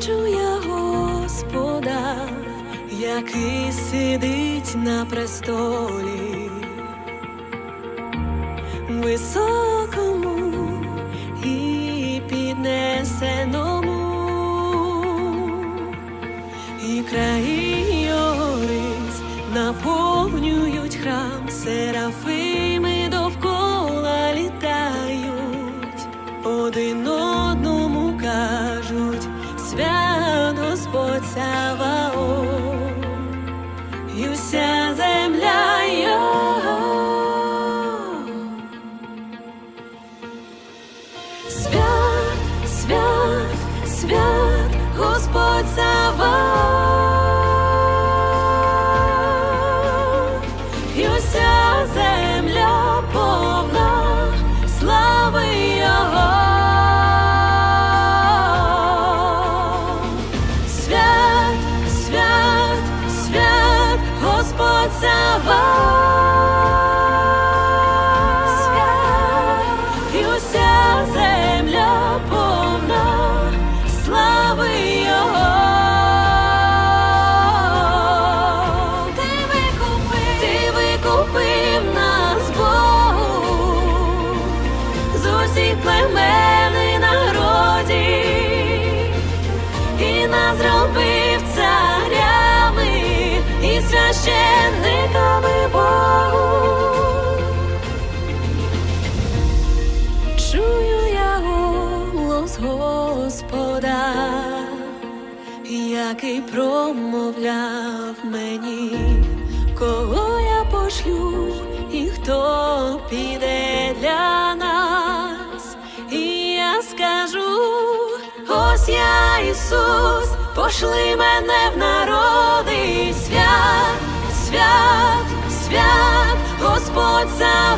бачу я Господа, який сидить на престолі, високому і піднесеному, і краї наповнюють храм, серафими Вся земля. Свят, свят, свят, Господь Саваоф, викупив, ти викупив нас, Богу, священниками Богу. Чую я голос Господа, який промовляв мені, кого я пошлю і хто піде для нас. І я скажу, ось я Ісус, пошли мене в народи, свят,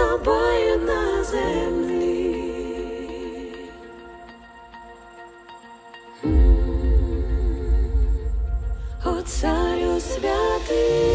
тобою на землі. О царю святий.